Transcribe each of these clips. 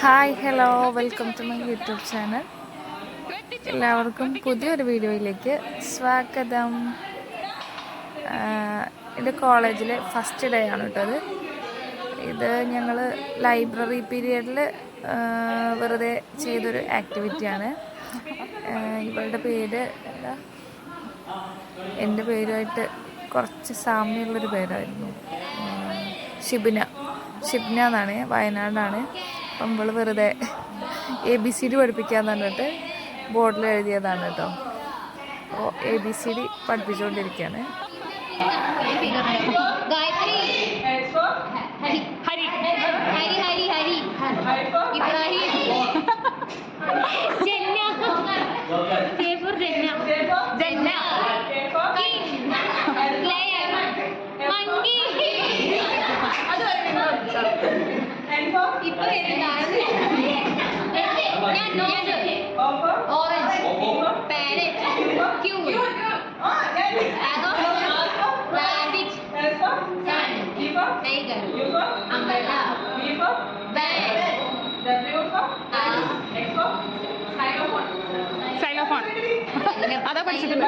Hi hello welcome to my YouTube channel എല്ലാവർക്കും പുതിയൊരു വീഡിയോയിലേക്ക് സ്വാഗതം. ഇത് കോളേജിലെ ഫസ്റ്റ് ഡേ ആണ് കേട്ടോ ഇത് ഞങ്ങൾ ലൈബ്രറി പീരിയഡിൽ വെറുതെ ചെയ്തൊരു ആക്ടിവിറ്റിയാണ് ഇവളുടെ പേര് എന്താ? എന്റെ പേരുമായിട്ട് കുറച്ച് സാമ്യമുള്ളൊരു പേരായിരുന്നു. ഷിബിന ഷിബ്ന എന്നാണ് വയനാടാണ് നമ്മൾ വെറുതെ എ ബി സി ഡി പഠിപ്പിക്കാന്ന് പറഞ്ഞിട്ട് ബോർഡിൽ എഴുതിയതാണ് കേട്ടോ. അപ്പോൾ എ ബി സി ഡി പഠിപ്പിച്ചുകൊണ്ടിരിക്കുകയാണ്. Thank you. Orange. Parrot Q. Rabbit. Tiger. Bag xylophone അതാ പഠിച്ചിട്ടുണ്ട്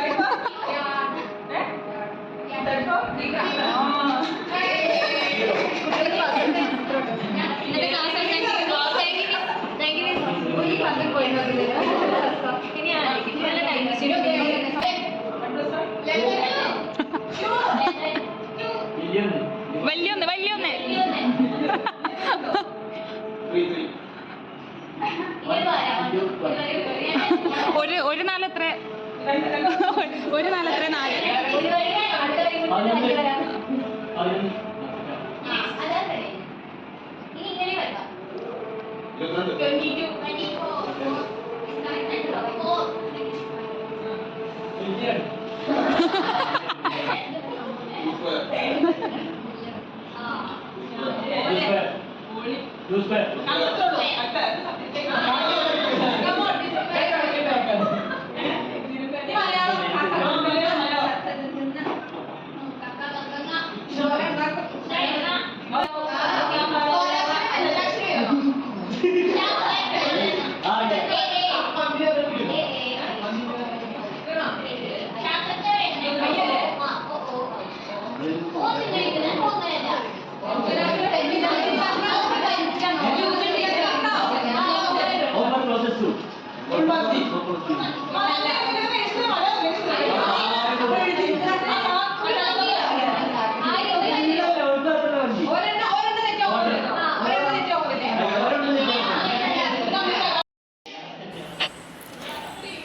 ഒരു ഒരു എത്ര ഒരു നാല്. എത്ര നാല്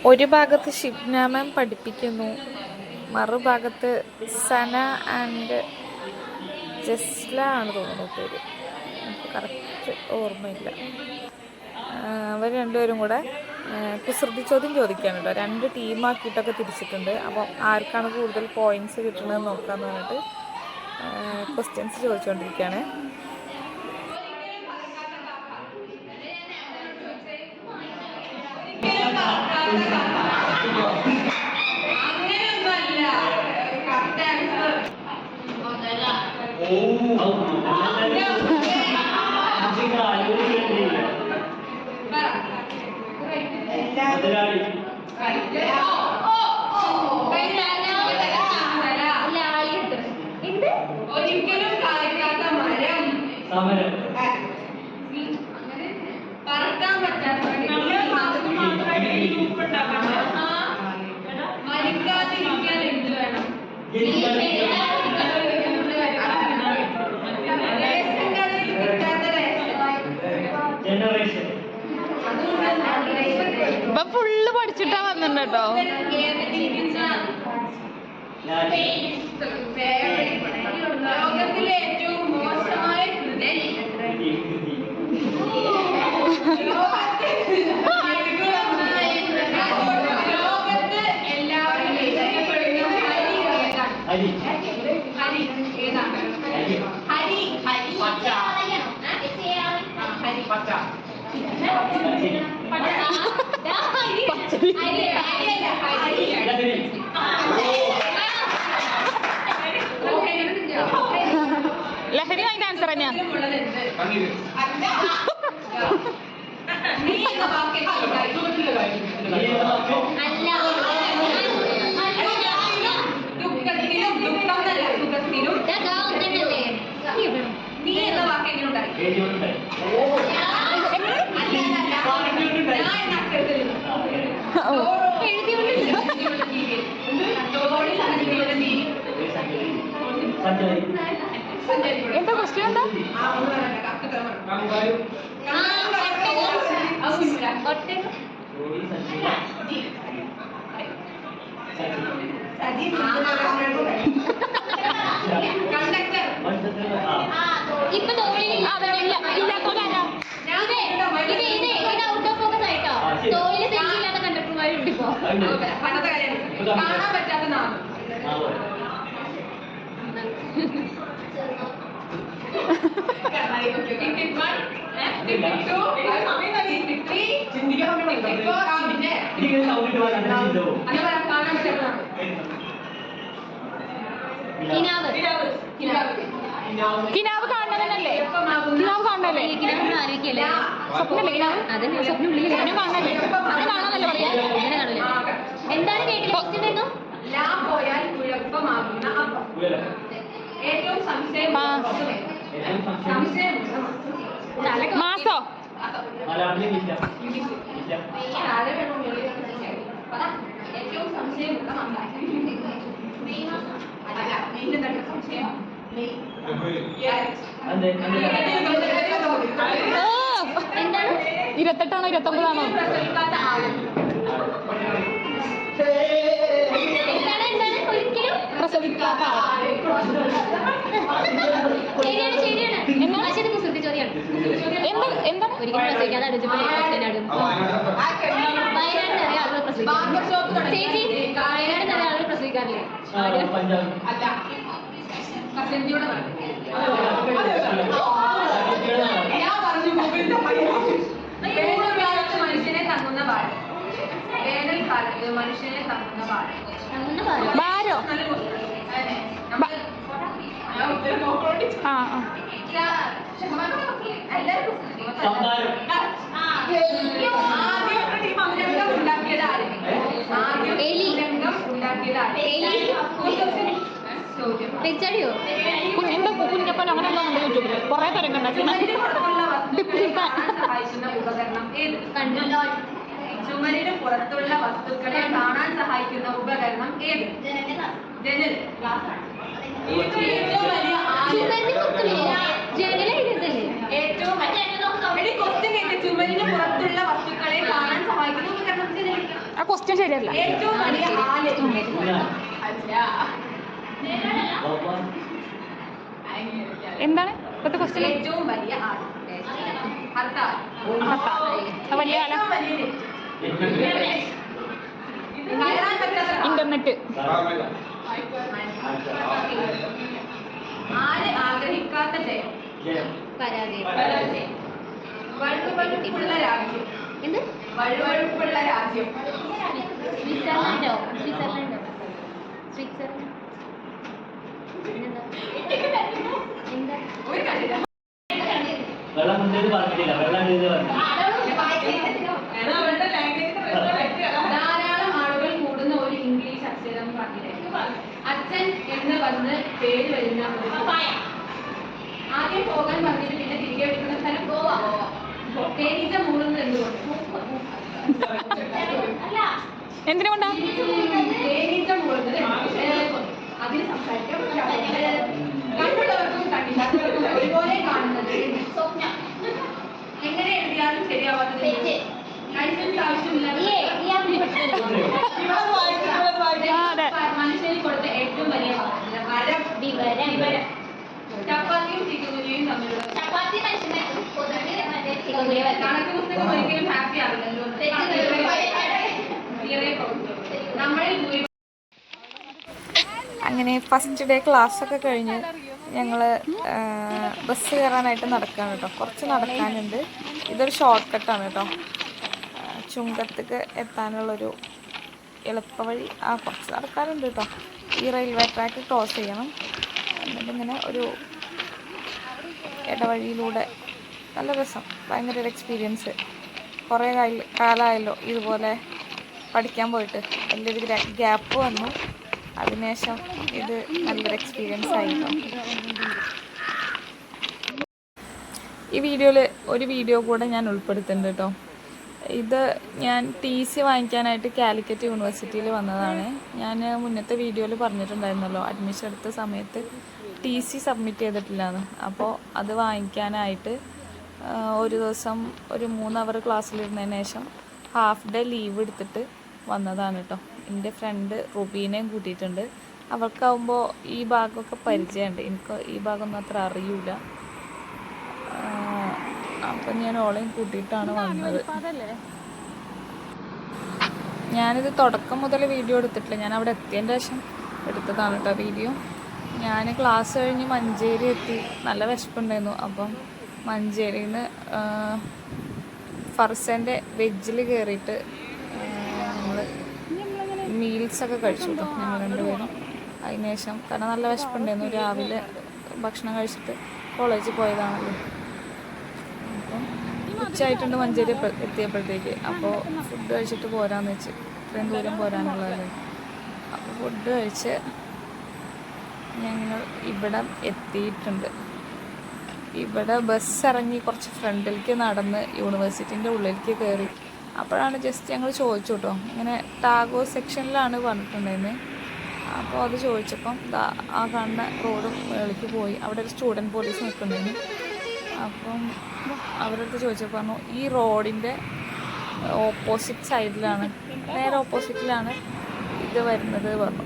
ഒരു ഭാഗത്ത് ഷിബ്ന പഠിപ്പിക്കുന്നു മറുഭാഗത്ത് സന ആൻഡ് ജസ്ല ആണ് തോന്നുന്നു പേര്. എനിക്ക് കറക്റ്റ് ഓർമ്മയില്ല. അവർ രണ്ടുപേരും കൂടെ കുസൃതി ചോദ്യം ചോദിക്കുകയാണ് കേട്ടോ. രണ്ട് ടീമാക്കിയിട്ടൊക്കെ തിരിച്ചിട്ടുണ്ട്. അപ്പം ആർക്കാണ് കൂടുതൽ പോയിന്റ്സ് കിട്ടുന്നത് നോക്കാമെന്ന് പറഞ്ഞിട്ട് ക്വസ്റ്റ്യൻസ് ചോദിച്ചുകൊണ്ടിരിക്കുകയാണ്. ഒരിക്കലും കായ്ക്കാത്ത മരം. പറക്കാൻ പറ്റാത്ത മരിക്കാതിരിക്കാൻ എന്ത് വേണം? റേഷൻ കടയിൽ കിട്ടാത്ത റേഷൻ ഇപ്പൊ ഫുള്ള് പഠിച്ചിട്ടാ വന്നിട്ടുണ്ട് കേട്ടോ. ലോകത്തിലെ ഏറ്റവും മോശമായ ഹരി. ഏതാണ്? ഹരി. ഹരി. ഹരി. ഹരി ലഹരി അതിന്റെ ആൻസർ തന്നെയാ. നീ എന്ന വാക്ക് എങ്ങനെ ഉണ്ടായി? എന്താ ക്വസ്റ്റ്യൻ എന്താ? ആ ഒന്ന് കാണാൻ പറ്റാത്ത ഉത്തരം പറ. അത് കുഞ്ഞിരാ. സജീവ് കണ്ടക്ടർ ഇപ്പൊ തോളിൽ അതെ ഇല്ല ഇല്ലാത്തോലാരാ ഇത് ഇത് ഇത് ഇത് ഔട്ട് ഓഫ് ഫോക്കസ് ആയിട്ടോ തോളിൽ സെഞ്ചില്ലാത്ത കണ്ടക്ടർമാരുണ്ട് ഇപ്പോ പണ്ടത്തെ കാര്യം കാണാൻ പറ്റാത്ത നാമം കിനാവ് കിനാവ് കിനാവ് കാണണല്ലേ കിനാവ് ആലോചിക്കല്ലേ സ്വപ്നല്ലേ കിനാവ് അതന്നെ സ്വപ്നം സ്വപ്നം കാണണല്ലേ അത് കാണാന്നല്ലേ പറയാ എന്താണ് ക്വസ്റ്റ്യൻ ലാ പോയാൽ കുഴപ്പമാകുന്ന അപ്പം ഏറ്റവും സംശയം. മാസോ. ഏറ്റവും സംശയമുള്ള സംശയം ഇരുപത്തെട്ടാണോ ഇരുപത്തൊമ്പതാണോ പ്രസവിക്കാത്ത ആൾ എന്താണ് എന്താണ് ഒരിക്കലും പ്രസവിക്കാത്ത ആൾ. ശരിയാണ് ശരിയാണ് എന്താണ്? പക്ഷേ ഇത് കുസൃതി ചോദ്യമാണ് എന്താ എന്താണ് ഒരിക്കലും പ്രസവിക്കാതെ അടിച്ചപ്പോൾ കെട്ടിടം. വയനാട് ആളുകൾ പ്രസവിക്കാറില്ലേ ഞാൻ പറഞ്ഞു മനുഷ്യനെ തങ്ങുന്ന പാട് വേനൽക്കാലത്ത് മനുഷ്യനെ തങ്ങുന്ന തങ്ങുന്ന. ആ ആ എല്ലാവർക്കും ആദ്യം ടീം അംഗം ഉണ്ടാക്കിയത് ആര് ആദ്യം എലി. അംഗം ഉണ്ടാക്കിയത് ആര് എലി. ചോദ്യം കുഞ്ഞ് വെച്ചടിയോ എന്താ കുഞ്ഞപ്പൻ അങ്ങനെ എല്ലാം ഉണ്ട് യൂട്യൂബിൽ. കൊറേ തരം കണ്ടാക്കി ചുമരിന് പുറത്തുള്ള വസ്തുക്കളെ കാണാൻ സഹായിക്കുന്ന ഉപകരണം ഏത് കണ്ടു ചുമരിന് പുറത്തുള്ള വസ്തുക്കളെ കാണാൻ സഹായിക്കുന്ന ഉപകരണം ഏത്? ജനൽ. ഗ്ലാസ് ഏറ്റവും ആ ക്വസ്റ്റ്യൻ ശരിയല്ല. ഏറ്റവും വലിയ ആൽ എന്താണ് ഇപ്പോഴത്തെ ക്വസ്റ്റ്യൻ ഏറ്റവും വലിയ ആൽ വലിയ ആല. ഇന്റർനെറ്റ് ആര് ആഗ്രഹിക്കാത്ത ജയം? വഴുവഴുപ്പുള്ള രാജ്യം. എന്ത്? വഴുവഴുപ്പുള്ള രാജ്യം. സ്വിറ്റ്സർലൻഡോ? സ്വിറ്റ്സർലൻഡോ? സ്വിറ്റ്സർലൻഡ്. ഒരു കണ്ടില്ല വെള്ളം പറഞ്ഞിട്ടില്ല. വെള്ളം കുടിച്ചത് പറഞ്ഞു ധാരാളം ആളുകൾ കൂടുന്ന ഒരു ഇംഗ്ലീഷ് അക്ഷരം പറഞ്ഞില്ലേ അച്ഛൻ എന്ന് വന്ന് പേര് വരുന്ന ഒരു ആദ്യം പോകാൻ പറഞ്ഞിട്ട് പിന്നെ തിരികെ വിളിക്കുന്ന സ്ഥലം ഗോവ. തേനീച്ച മൂടുന്നത് എന്തുകൊണ്ട്? അല്ല. എന്തിനുകൊണ്ടാ തേനീച്ച മൂടുന്നത് എന്തുകൊണ്ട്? അതിന് സംസാരിക്കാൻ പറ്റില്ല. കണ്ടുള്ളവർക്കും കണ്ടില്ലാത്തവർക്കും ഒരുപോലെ കാണുന്നത് സ്വപ്നം. എങ്ങനെ എഴുതിയാലും ശരിയാവാത്തത്. ലൈസൻസ് ആവശ്യമില്ലാതെ ഏ ഈ ആപ്പിൽ പെട്ടതല്ലേ ആ, അതെ. മനുഷ്യന് കൊടുത്ത ഏറ്റവും വലിയ വരം വിവരം വിവരം ചപ്പാത്തിയും തമ്മിലുള്ള ചപ്പാത്തി മനുഷ്യനെ മറ്റേ കണക്ക് പുസ്തകം ഒരിക്കലും ഹാപ്പി ആവില്ലല്ലോ. തിയറി നമ്മളിൽ ഭൂരിഭാഗം അങ്ങനെ ഫസ്റ്റ് ഡേ ക്ലാസ്സൊക്കെ കഴിഞ്ഞ് ഞങ്ങൾ ബസ് കയറാനായിട്ട് നടക്കാണ് കേട്ടോ. കുറച്ച് നടക്കാനുണ്ട്. ഇതൊരു ഷോർട്ട് കട്ടാണ് കേട്ടോ. ചുങ്കത്തേക്ക് എത്താനുള്ളൊരു എളുപ്പവഴി ആ കുറച്ച് നടക്കാനുണ്ട് കേട്ടോ. ഈ റെയിൽവേ ട്രാക്ക് ക്രോസ് ചെയ്യണം. എന്നിട്ട് ഇങ്ങനെ ഒരു ഇടവഴിയിലൂടെ നല്ല രസം. ഭയങ്കര ഒരു എക്സ്പീരിയൻസ് കുറേ കാല- കാലമായല്ലോ ഇതുപോലെ പഠിക്കാൻ പോയിട്ട്. വലിയൊരു ഗ്യാപ്പ് വന്നു. അതിനുശേഷം ഇത് നല്ലൊരു എക്സ്പീരിയൻസ് ആയിരുന്നു ഈ വീഡിയോയിൽ ഒരു വീഡിയോ കൂടെ ഞാൻ ഉൾപ്പെടുത്തുന്നുണ്ട് കേട്ടോ. ഇത് ഞാൻ ടി സി വാങ്ങിക്കാനായിട്ട് കാലിക്കറ്റ് യൂണിവേഴ്സിറ്റിയിൽ വന്നതാണ്. ഞാൻ മുന്നത്തെ വീഡിയോയിൽ പറഞ്ഞിട്ടുണ്ടായിരുന്നല്ലോ അഡ്മിഷൻ എടുത്ത സമയത്ത് ടി സി സബ്മിറ്റ് ചെയ്തിട്ടില്ലാന്ന്. അപ്പോൾ അത് വാങ്ങിക്കാനായിട്ട് ഒരു ദിവസം ഒരു മൂന്ന് അവർ ക്ലാസ്സിലിരുന്നതിന് ശേഷം ഹാഫ് ഡേ ലീവ് എടുത്തിട്ട് വന്നതാണ് കേട്ടോ എന്റെ ഫ്രണ്ട് റുബീനെയും കൂട്ടിയിട്ടുണ്ട്. അവർക്കാവുമ്പോൾ ഈ ഭാഗമൊക്കെ പരിചയമുണ്ട്. എനിക്ക് ഈ ഭാഗമൊന്നും അത്ര അറിയൂല. അപ്പം ഞാൻ ഓളെയും കൂട്ടിയിട്ടാണ് വന്നത്. ഞാനിത് തുടക്കം മുതൽ വീഡിയോ എടുത്തിട്ടില്ല. ഞാൻ അവിടെ എത്തിയതിന്റെ ശേഷം എടുത്തതാണ് കേട്ടോ വീഡിയോ. ഞാൻ ക്ലാസ് കഴിഞ്ഞ് മഞ്ചേരി എത്തി. നല്ല വിശപ്പുണ്ടായിരുന്നു. അപ്പം മഞ്ചേരിയിൽ നിന്ന് ഫർസന്റെ വെജിൽ കയറിയിട്ട് നമ്മൾ മീൽസൊക്കെ കഴിച്ചു കേട്ടോ ഞങ്ങൾ രണ്ടുപേരും. അതിനുശേഷം കാരണം നല്ല വിശപ്പുണ്ടായിരുന്നു. രാവിലെ ഭക്ഷണം കഴിച്ചിട്ട് കോളേജിൽ പോയതാണല്ലോ. ഉച്ചയായിട്ടുണ്ട് മഞ്ചേരി എത്തിയപ്പോഴത്തേക്ക്. അപ്പോൾ ഫുഡ് കഴിച്ചിട്ട് പോരാന്ന് വെച്ച്. ഇത്രയും ദൂരം പോരാനുള്ളതല്ലേ? അപ്പോൾ ഫുഡ് കഴിച്ച് ഞങ്ങൾ ഇവിടെ എത്തിയിട്ടുണ്ട്. ഇവിടെ ബസ് ഇറങ്ങി കുറച്ച് ഫ്രണ്ടിലേക്ക് നടന്ന് യൂണിവേഴ്സിറ്റിന്റെ ഉള്ളിലേക്ക് കയറി. അപ്പോഴാണ് ജസ്റ്റ് ഞങ്ങൾ ചോദിച്ചു കേട്ടോ ഇങ്ങനെ ടാഗോ സെക്ഷനിലാണ് പറഞ്ഞിട്ടുണ്ടായിരുന്നത് അപ്പോൾ അത് ചോദിച്ചപ്പം ആ കാണുന്ന റോഡും മേളിലേക്ക് പോയി. അവിടെ ഒരു സ്റ്റുഡന്റ് പോലീസ് നിൽക്കുന്നുണ്ടായിരുന്നു അപ്പം അവരുടെ അടുത്ത് ചോദിച്ചപ്പോൾ പറഞ്ഞു ഈ റോഡിന്റെ ഓപ്പോസിറ്റ് സൈഡിലാണ് നേരെ ഓപ്പോസിറ്റിലാണ് ഇത് വരുന്നത് പറഞ്ഞു.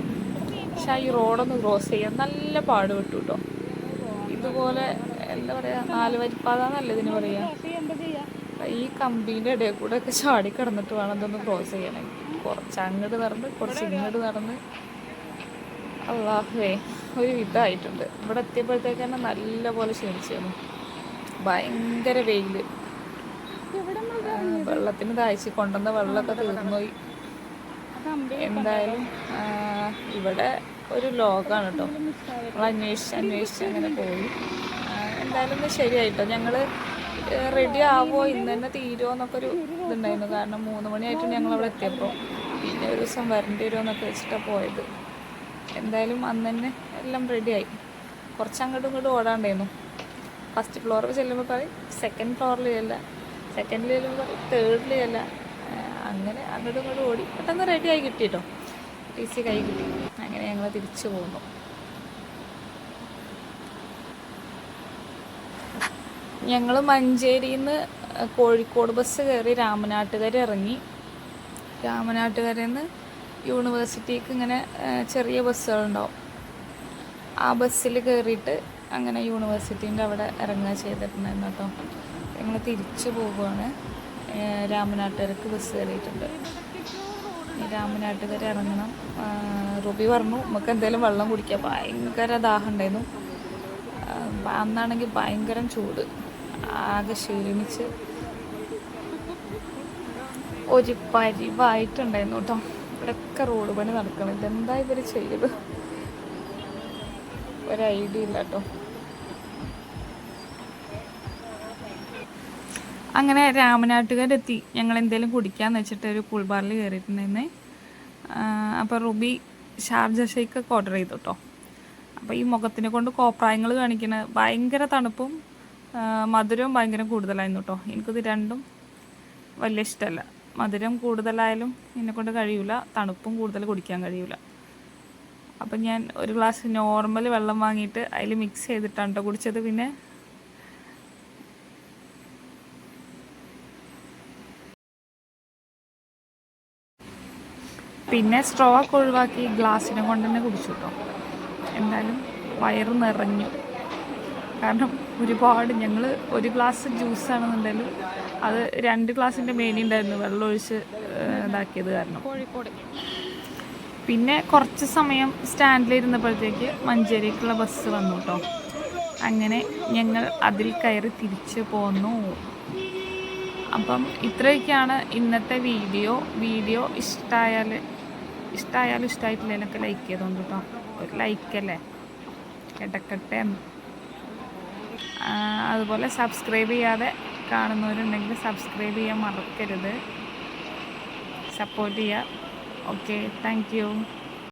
പക്ഷെ ഈ റോഡൊന്ന് ക്രോസ് ചെയ്യാൻ നല്ല പാട് വിട്ടു കേട്ടോ ഇതുപോലെ എന്താ പറയുക നാല് വരിപ്പാത എന്നല്ല ഇതിന് പറയുക ഈ കമ്പീന്റെ ഇടയിൽ കൂടെ ഒക്കെ ചാടി കിടന്നിട്ട് വേണം ഇതൊന്ന് ക്രോസ് ചെയ്യണമെങ്കിൽ കുറച്ച് അങ്ങോട്ട് നടന്ന് കുറച്ച് ഇങ്ങോട്ട് നടന്ന്. അള്ളാഹുവേ ഒരു വിധമായിട്ടുണ്ട് ഇവിടെ എത്തിയപ്പോഴത്തേക്ക് തന്നെ നല്ല പോലെ ക്ഷീണിച്ചിരുന്നു ഭയങ്കര വെയിൽ വെള്ളത്തിന് താഴ്ച കൊണ്ടുവന്ന വെള്ളമൊക്കെ തീർന്നുപോയി. എന്തായാലും ഇവിടെ ഒരു ലോകമാണ് കേട്ടോ. നമ്മൾ അന്വേഷിച്ച് അന്വേഷിച്ച് അങ്ങനെ പോയി. എന്തായാലും ഒന്ന് ശരിയായിട്ടോ. ഞങ്ങൾ റെഡി ആവോ? ഇന്ന് തന്നെ തീരുമോ എന്നൊക്കെ ഒരു ഇതുണ്ടായിരുന്നു. കാരണം മൂന്ന് മണിയായിട്ട് ഞങ്ങൾ അവിടെ എത്തിയപ്പോൾ പിന്നെ ഒരു ദിവസം വരേണ്ടി വരുമോ എന്നൊക്കെ വെച്ചിട്ടാണ് പോയത്. എന്തായാലും അന്ന് തന്നെ എല്ലാം റെഡിയായി കുറച്ച് അങ്ങോട്ടും ഇങ്ങോട്ടും ഓടാണ്ടായിരുന്നു. ഫസ്റ്റ് ഫ്ലോറിൽ ചെല്ലുമ്പോൾ പറയും സെക്കൻഡ് ഫ്ലോറിൽ ചെല്ല സെക്കൻഡിൽ ചെല്ലുമ്പോൾ പറയും തേർഡിൽ ചെല്ല അങ്ങനെ അങ്ങോട്ടും ഇങ്ങോട്ടും ഓടി. പെട്ടെന്ന് റെഡിയായി കിട്ടി കേട്ടോ ടി സി കൈ കിട്ടി. അങ്ങനെ ഞങ്ങൾ തിരിച്ചു പോകുന്നു ഞങ്ങൾ മഞ്ചേരിയിൽ നിന്ന് കോഴിക്കോട് ബസ് കയറി രാമനാട്ടുകര ഇറങ്ങി. രാമനാട്ടുകരയിൽ നിന്ന് യൂണിവേഴ്സിറ്റിക്ക് ഇങ്ങനെ ചെറിയ ബസ്സുകളുണ്ടാവും ആ ബസ്സിൽ കയറിയിട്ട് അങ്ങനെ യൂണിവേഴ്സിറ്റീന്റെ അവിടെ ഇറങ്ങുക ചെയ്തിട്ടുണ്ടായിരുന്നു കേട്ടോ. ഞങ്ങൾ തിരിച്ചു പോവുകയാണ്. രാമനാട്ടുകാർക്ക് ബസ് കയറിയിട്ടുണ്ട്. ഈ രാമനാട്ടുകര ഇറങ്ങണം. റുബി പറഞ്ഞു നമുക്ക് എന്തെങ്കിലും വെള്ളം കുടിക്കുക ഭയങ്കര ദാഹം ഉണ്ടായിരുന്നു. അന്നാണെങ്കിൽ ഭയങ്കരം ചൂട്. ആകെ ക്ഷീണിച്ച് ഒരു പരിവായിട്ടുണ്ടായിരുന്നു കേട്ടോ. ഇവിടെയൊക്കെ റോഡ് പണി നടക്കണം. ഇതെന്താ ഇവർ ചെയ്ത് ഒരു ഐഡിയ ഇല്ല കേട്ടോ അങ്ങനെ രാമനാട്ടുകാരെത്തി. ഞങ്ങൾ എന്തേലും കുടിക്കാന്ന് വെച്ചിട്ട് ഒരു കൂൾബാറിൽ കയറിയിട്ടുണ്ടായിരുന്നേ അപ്പോൾ റുബി ഷാർജ ഷേക്ക് ഒക്കെ ഓർഡർ ചെയ്തു കേട്ടോ അപ്പോൾ ഈ മുഖത്തിനെ കൊണ്ട് കോപ്രായങ്ങൾ കാണിക്കുന്ന ഭയങ്കര തണുപ്പും മധുരവും ഭയങ്കര കൂടുതലായിരുന്നു കേട്ടോ എനിക്കിത് രണ്ടും വലിയ ഇഷ്ടമല്ല മധുരം കൂടുതലായാലും എന്നെ കൊണ്ട് കഴിയൂല തണുപ്പും കൂടുതൽ കുടിക്കാൻ കഴിയൂല. അപ്പം ഞാൻ ഒരു ഗ്ലാസ് നോർമൽ വെള്ളം വാങ്ങിയിട്ട് അതിൽ മിക്സ് ചെയ്തിട്ടാണ് കുടിച്ചത്. പിന്നെ പിന്നെ സ്ട്രോ ഒക്കെ ഒഴിവാക്കി ഗ്ലാസ്സിനെ കൊണ്ട് തന്നെ കുടിച്ചു കേട്ടോ എന്തായാലും വയറ് നിറഞ്ഞു. കാരണം ഒരുപാട് ഞങ്ങൾ ഒരു ഗ്ലാസ് ജ്യൂസ് ജ്യൂസാണെന്നുണ്ടെങ്കിലും അത് രണ്ട് ഗ്ലാസിന്റെ മേനി ഉണ്ടായിരുന്നു വെള്ളം ഒഴിച്ച് ഇതാക്കിയത് കാരണം. കോഴിക്കോട്. പിന്നെ കുറച്ച് സമയം സ്റ്റാൻഡിലിരുന്നപ്പോഴത്തേക്ക് മഞ്ചേരിക്കുള്ള ബസ് വന്നു കേട്ടോ അങ്ങനെ ഞങ്ങൾ അതിൽ കയറി തിരിച്ചു പോന്നു. അപ്പം ഇത്രയൊക്കെയാണ് ഇന്നത്തെ വീഡിയോ. വീഡിയോ ഇഷ്ടമായാൽ ഇഷ്ടമായാലും ഇഷ്ടമായിട്ടില്ലെങ്കിലൊക്കെ ലൈക്ക് ചെയ്തോണ്ട് കേട്ടോ ഒരു ലൈക്കല്ലേ കിടക്കട്ടെ അതുപോലെ സബ്സ്ക്രൈബ് ചെയ്യാതെ കാണുന്നവരുണ്ടെങ്കിൽ സബ്സ്ക്രൈബ് ചെയ്യാൻ മറക്കരുത്. സപ്പോർട്ട് ചെയ്യുക ഓക്കെ താങ്ക്